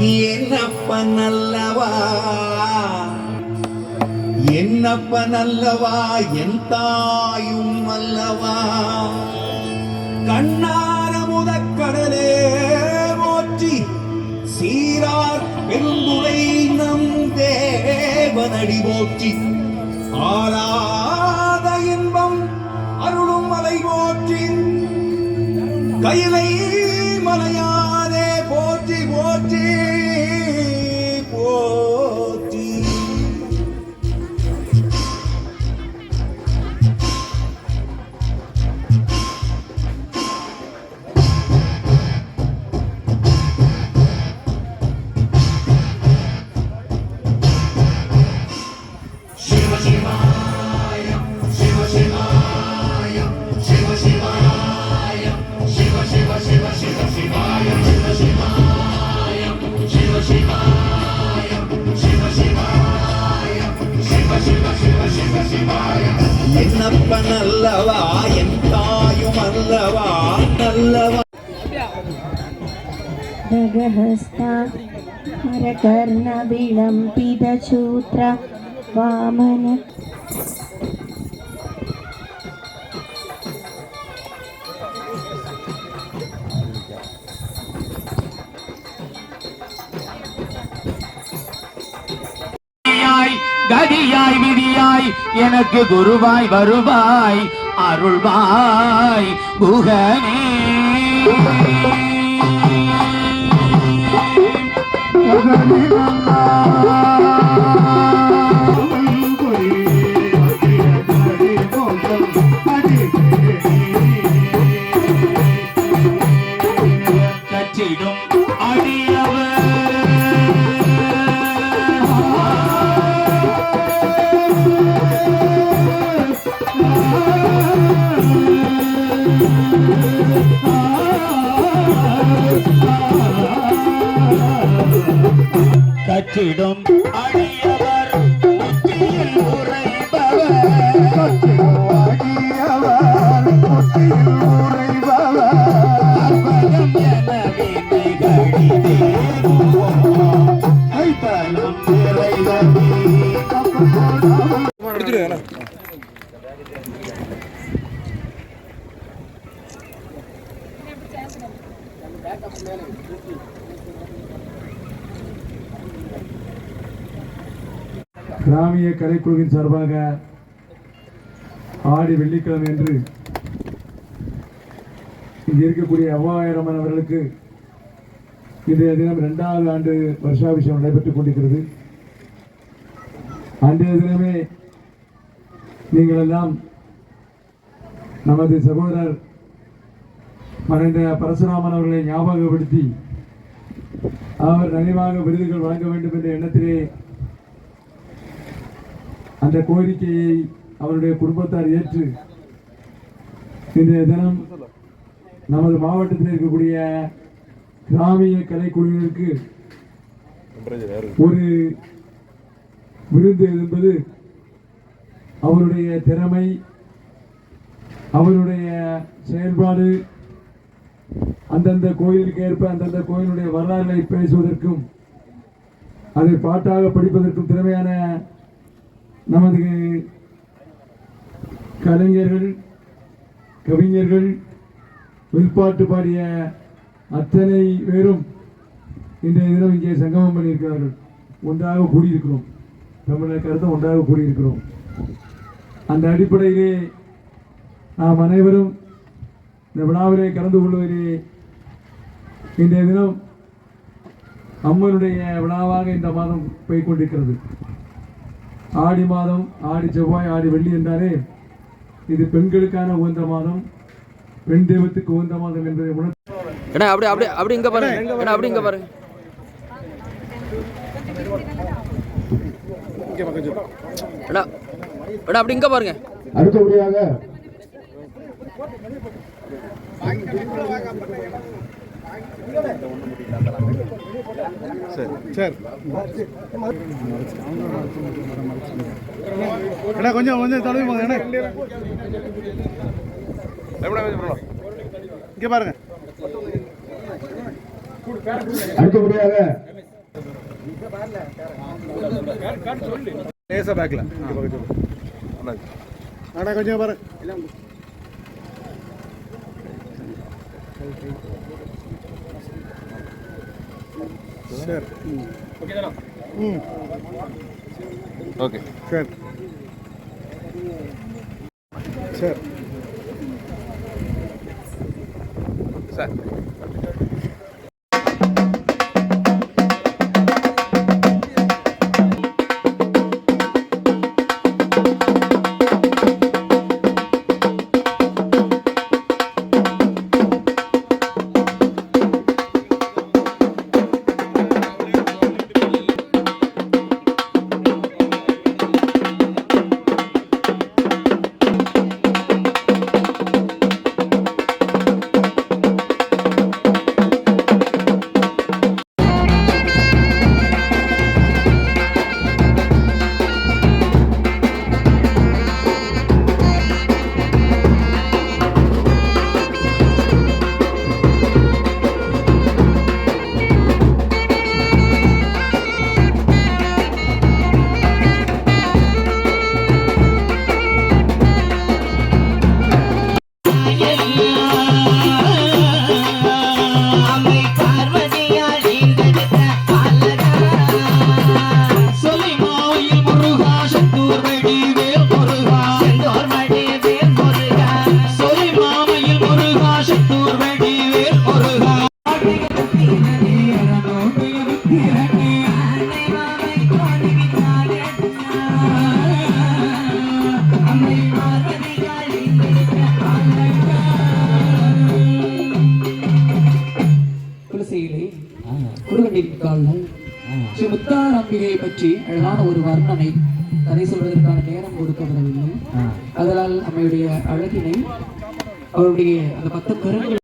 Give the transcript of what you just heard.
என்னப்ப நல்லவா என்னப்ப நல்லவா என் தாயும் அல்லவா? கண்ணார முதக்கடலே போற்றி சீரார் பெருந்துரை நம் தேவனடி போற்றி. ஆராத இன்பம் அருளும் மலை போற்றி. கைலை மலையா என்னப்பன் அல்லவா என் தாயும் அல்லவா நல்லவா खड्गहस्ता हरकर्णविलम्बितसूत्र वामन கதியாய் கதியாய் விதியாய் எனக்கு குருவாய் வருவாய் அருள்வாய் குகனே. கற்றிடும் அடியவர் முத்தியில் உரைபவர் அற்புதம் என வினைகளிதேனும் ஐத்தலம் நிறைவதே கிராமிய கலைக்குழுவின் சார்பாக ஆடி வெள்ளிக்கிழமை என்று இங்கே இருக்கக்கூடிய அவ்வாயிரமன் அவர்களுக்கு இன்றைய தினம் இரண்டாவது ஆண்டு வருஷாபிஷேகம் நடைபெற்றுக் கொண்டிருக்கிறது. அன்றைய தினமே நீங்கள் எல்லாம் நமது சகோதரர் மறைந்த பரசுராமன் அவர்களை ஞாபகப்படுத்தி அவர் நினைவாக விருதுகள் வழங்க வேண்டும் என்ற எண்ணத்திலே அந்த கோரிக்கையை அவருடைய குடும்பத்தார் ஏற்று இன்றைய தினம் நமது மாவட்டத்தில் இருக்கக்கூடிய கிராமிய கலைக்குழுவினருக்கு ஒரு விருந்து என்பது அவருடைய திறமை அவருடைய செயல்பாடு அந்தந்த கோயிலுக்கு ஏற்ப அந்தந்த கோயிலுடைய வரலாறுகளை பேசுவதற்கும் அதை பாட்டாக படிப்பதற்கும் திறமையான நமது கலைஞர்கள் கவிஞர்கள் வில்பாட்டு பாடிய அத்தனை பேரும் இன்றைய தினம் இங்கே சங்கமம் பண்ணியிருக்கிறார்கள். ஒன்றாக கூடியிருக்கிறோம். தமிழர் கருத்தை ஒன்றாக கூடியிருக்கிறோம். அந்த அடிப்படையிலே நாம் அனைவரும் இந்த விழாவிலே கலந்து கொள்வதிலே இன்றைய தினம் அம்மனுடைய விழாவாக இந்த மாதம் போய்கொண்டிருக்கிறது ஆடி மாதம் ஆடி செவ்வாய் ஆடி வெள்ளி என்றாலே இது பெண்களுக்கான உகந்த மாதம் பெண் தெய்வத்துக்கு உகந்த மாதம் என்பதை உணர் ஏன்னா அப்படி அப்படி அப்படி இங்க பாருங்க. அப்படி இங்க பாருங்க. அப்படி இங்க பாருங்க. அடுத்தபடியாக அண்ணா கொஞ்சம் கொஞ்சம் தொலைவி போங்க அண்ணா. இங்கே பாருங்க. அடுத்தபடியாக லேசா பேக்ல. இங்க பக்கத்துல அண்ணா கொஞ்சம் பாரு சரி. ம். ஓகே. சரி. சரி. சார். குலசையிலே குருகண்டிருக்கார்கள். ஸ்ரீ முத்தாரம்பிகையை பற்றி அழகான ஒரு வர்ணனை கதை சொல்வதற்கான நேரம் கொடுக்கப்படவில்லை அதனால் நம்முடைய அழகினை அவருடைய அந்த பத்து கரங்களை